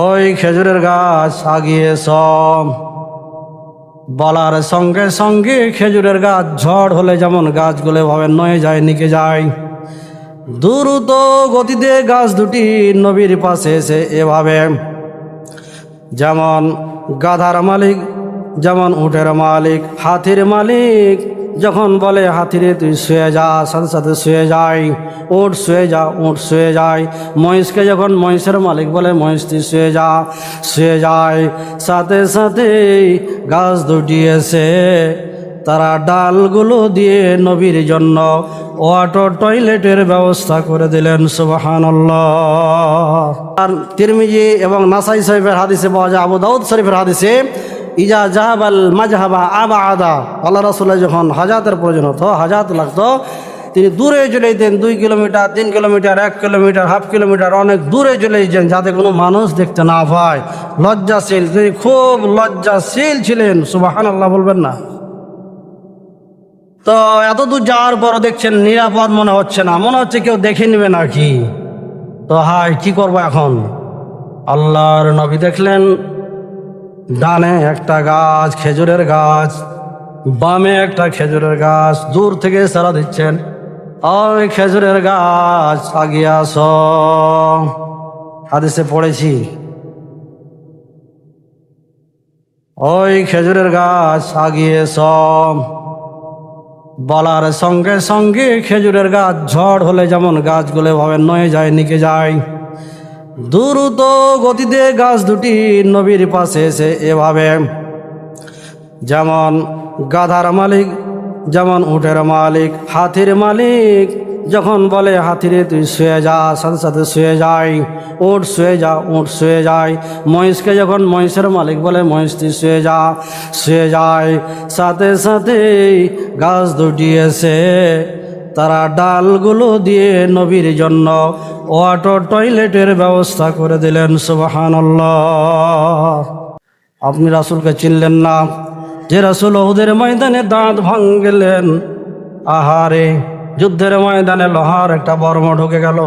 ওই খেজুরের গাছ আগিয়েছ। বলার সঙ্গে সঙ্গে খেজুরের গাছ ঝড় হলে যেমন গাছগুলো ভাবে নয়ে যায়, নিকে যায়। দ্রুত গতিতে গাছ দুটি নবীর পাশে এসে এভাবে যেমন গাধার মালিক, যেমন উটের মালিক, হাতির মালিক যখন বলে, হাতিরে, তুই শুয়ে যা সাথে শুয়ে যায় উঠ, শুয়ে যা, উঠ, শুয়ে যায় মহিষকে যখন মহিষের মালিক বলে, মহিষ, তুই শুয়ে যা, শুয়ে যায় সাথে সাথে গাছ দুটি এসে তারা ডালগুলো দিয়ে নবীর জন্য ওয়াটার টয়লেটের ব্যবস্থা করে দিলেন সুবাহান আর তিরমিজি এবং নাসাই সাহেবের হাদিসে পাওয়া যায়, আবু দাউদ শরীফের হাদিসে ইজা জাহাবাল মাজহাবা আবা আদা আল্লাহ রসুল্লাহ যখন হাজাতের প্রয়োজন হতো, হাজাত লাগতো, তিনি দূরে চলে যেতেন, দুই কিলোমিটার, তিন কিলোমিটার, এক কিলোমিটার, হাফ কিলোমিটার, অনেক দূরে চলে যেতেন যাতে কোনো মানুষ দেখতে না পায়। লজ্জাশীল, তিনি খুব লজ্জাশীল ছিলেন সুবাহান আল্লাহ বলবেন না। তো এত দূর যাওয়ার পর দেখছেন নিরাপদ মনে হচ্ছে না, মনে হচ্ছে কেউ দেখে নেবে নাকি। তো হাই কি করব এখন? আল্লাহর নবী দেখলেন ডানে একটা গাছ, খেজুরের গাছ, বামে একটা খেজুরের গাছ, দূর থেকে সারা দিচ্ছেন। ওই খেজুরের গাছ, আগিয়ে হাদিসে পড়েছি। ওই খেজুরের গাছ, আগিয়ে সব বলার সঙ্গে সঙ্গে খেজুরের গাছ ঝড় হলে যেমন গাছগুলো ভাবে নয়ে যায়, নিকে যায়। দ্রুত গতিতে গাছ দুটি নবীর পাশে এসে এভাবে, যেমন গাধার মালিক, যেমন উটের মালিক, হাতির মালিক, যখন বলে, হাতিরে, তুই শুয়ে যা, সাথে সাথে শুয়ে যায় উঠ, শুয়ে যা, উঠ, শুয়ে যায় মহিষকে যখন মহিষের মালিক বলে, মহিষ, তুই শুয়ে যা, শুয়ে যায় সাথে সাথে গাছ দুটি এসে তারা ডালগুলো দিয়ে নবীর জন্য ওয়াটার টয়লেটের ব্যবস্থা করে দিলেন সুবাহান আপনি রাসুলকে চিনলেন না? যে রাসুল ওদের ময়দানে দাঁত ভাঙলেন, আহারে, যুদ্ধের ময়দানে লোহার একটা বর্ম ঢুকে গেল।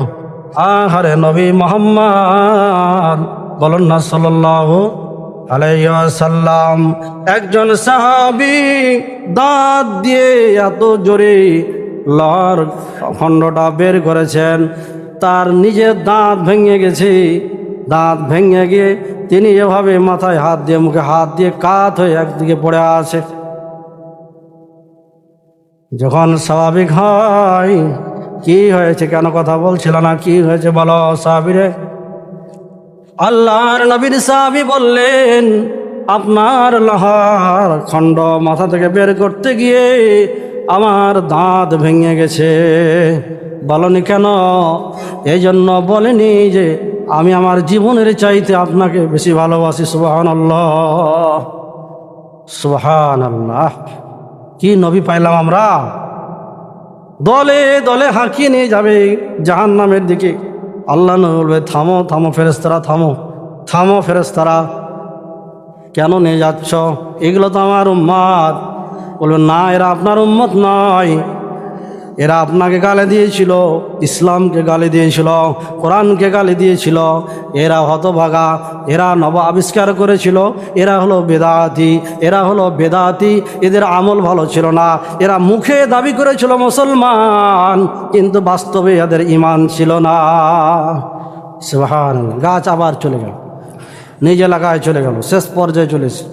আহারে, নবী মোহাম্মদ বলুন না সাল্লাহ আলাইসাল্লাম একজন সাহাবি দাঁত দিয়ে এত জোরে লহর খণ্ডটা বের করেছেন। তার নিজের দাঁত ভেঙে গেছে। দাঁত ভেঙে গিয়ে তিনি এভাবে মাথায় হাত দিয়ে, মুখে হাত দিয়ে কাত হয়ে একদিকে পড়ে আছে। যখন স্বাভাবিক হয়, কি হয়েছে, কেন কথা বলছিল না, কি হয়েছে বলো সাহাবিরে? আল্লাহর নবীর সাহাবি বললেন, আপনার লহার খণ্ড মাথা থেকে বের করতে গিয়ে আমার দাঁত ভেঙে গেছে। বলনি কেন? এই জন্য বলেনি যে আমি আমার জীবনের চাইতে আপনাকে বেশি ভালোবাসি সুবাহান আল্লাহ সুবাহান আল্লাহ কি নবী পাইলাম আমরা? দলে দলে হাঁকিয়ে নিয়ে যাবে জাহান নামের দিকে। আল্লাহ বলবে, থামো থামো ফেরেস্তারা থামো থামো ফেরেস্তারা কেন নিয়ে যাচ্ছ? এগুলো তো আমার উম্মাদ বলবে, না, এরা আপনার উম্মত নয়। এরা আপনাকে গালে দিয়েছিল, ইসলামকে গালে দিয়েছিল, কোরআনকে গালে দিয়েছিল। এরা হতভাগা, এরা নব আবিষ্কার করেছিল। এরা হলো বেদাতি, এরা হলো বেদাতি, এদের আমল ভালো ছিল না। এরা মুখে দাবি করেছিল মুসলমান, কিন্তু বাস্তবে এদের ইমান ছিল না। সুবহান গাছ আবার চলে গেল। নিজ এলাকায় চলে গেল, শেষ পর্যায়ে চলেছে